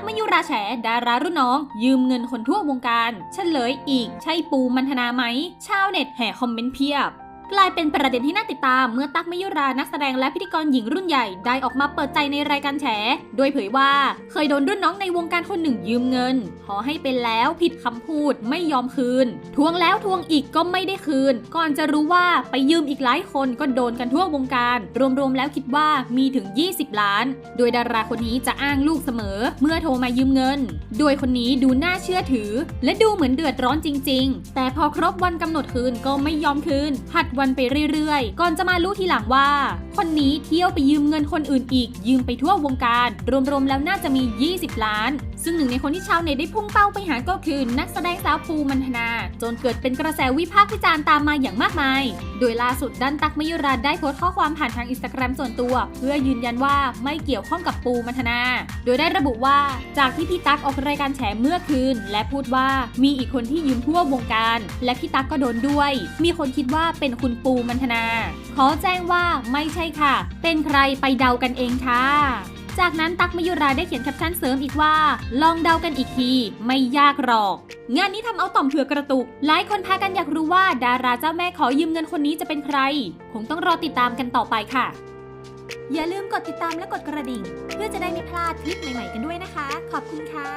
กมยุราแฉดารารุ่นน้อง ยืมเงินคนทั่ววงการ เฉลยอีก ใช่ปูมันธนาไหม ชาวเน็ตแห่คอมเมนต์เพียบ กลายเป็นประเด็นที่น่าติดตามเมื่อตั๊กมยุรานักแสดงและพิธีกรหญิงรุ่นใหญ่ได้ออกมาเปิดใจในรายการแฉโดยเผยว่าเคยโดนรุ่นน้องในวงการคนหนึ่งยืมเงิน ขอให้เป็นแล้วผิดคำพูดไม่ยอมคืน ทวงแล้วทวงอีกก็ไม่ได้คืน ก่อนจะรู้ว่าไปยืมอีกหลายคนก็โดนกันทั่ววงการ รวมๆแล้วคิดว่ามีถึง 20 ล้าน โดยดาราคนนี้จะอ้างลูกเสมอ เมื่อโทรมายืมเงิน โดยคนนี้ดูน่าเชื่อถือ และดูเหมือนเดือดร้อนจริง ๆ แต่พอครบวันกำหนดคืนก็ไม่ยอมคืนผัดวันไปเรื่อยๆ ก่อนจะมารู้ทีหลังว่า คนนี้เที่ยวไปยืมเงินคนอื่นอีกยืมไปทั่ววงการ รวมๆแล้วน่าจะมี 20 ล้าน ซึ่งหนึ่งในคนที่ชาวเน็ตได้พุ่งเป้าไปหาก็คือนักแสดงสาวปูมันธนา จนเกิดเป็นกระแสวิพากษ์วิจารณ์ตามมาอย่างมากมาย โดยล่าสุดดันตักมยุราได้โพสต์ข้อความผ่านทางอินสตาแกรมส่วนตัว เพื่อยืนยันว่าไม่เกี่ยวข้องกับปูมันธนา โดยได้ระบุว่าจากที่พี่ตั๊กออกรายการแฉเมื่อคืน และพูดว่ามีอีกคนที่ยืมทั่ววงการ และพี่ตั๊กก็โดนด้วย มีคนคิดว่าเป็นคุณปูมันธนา ขอแจ้งว่าไม่ใช่ค่ะ เป็นใครไปเดากันเองค่ะ จากนั้นตักมยุราได้เขียนแคปชั่นเสริมอีกว่า ลองเดากันอีกที ไม่ยากหรอก งานนี้ทำเอาต่อมเผือกกระตุก หลายคนพากันอยากรู้ว่าดาราเจ้าแม่ขอยืมเงินคนนี้จะเป็นใคร คงต้องรอติดตามกันต่อไปค่ะ อย่าลืมกดติดตามและกดกระดิ่ง เพื่อจะได้ไม่พลาดคลิปใหม่ๆกันด้วยนะคะ ขอบคุณค่ะ